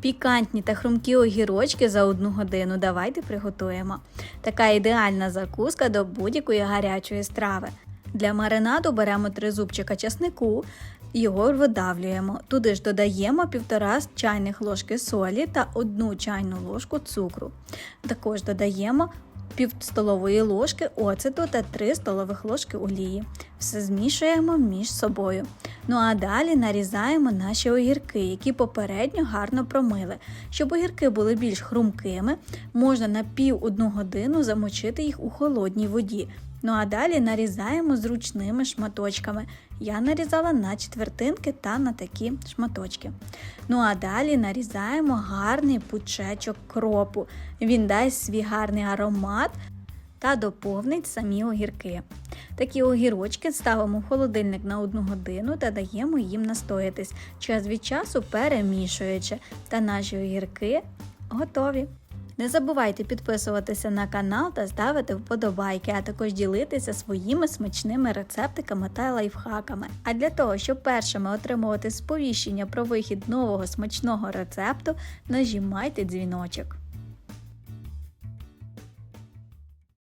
Пікантні та хрумкі огірочки за одну годину давайте приготуємо. Така ідеальна закуска до будь-якої гарячої страви. Для маринаду беремо три зубчика часнику, його видавлюємо. Туди ж додаємо півтора чайних ложки солі та одну чайну ложку цукру. Також додаємо пів столової ложки оцету та 3 столових ложки олії. Все змішуємо між собою. Ну а далі нарізаємо наші огірки, які попередньо гарно промили. Щоб огірки були більш хрумкими, можна на пів одну годину замочити їх у холодній воді. Ну а далі нарізаємо зручними шматочками. Я нарізала на четвертинки та на такі шматочки. Ну а далі нарізаємо гарний пучечок кропу. Він дасть свій гарний аромат та доповнить самі огірки. Такі огірочки ставимо в холодильник на одну годину та даємо їм настоятись, час від часу перемішуючи. Та наші огірки готові. Не забувайте підписуватися на канал та ставити вподобайки, а також ділитися своїми смачними рецептиками та лайфхаками. А для того, щоб першими отримувати сповіщення про вихід нового смачного рецепту, нажимайте дзвіночок.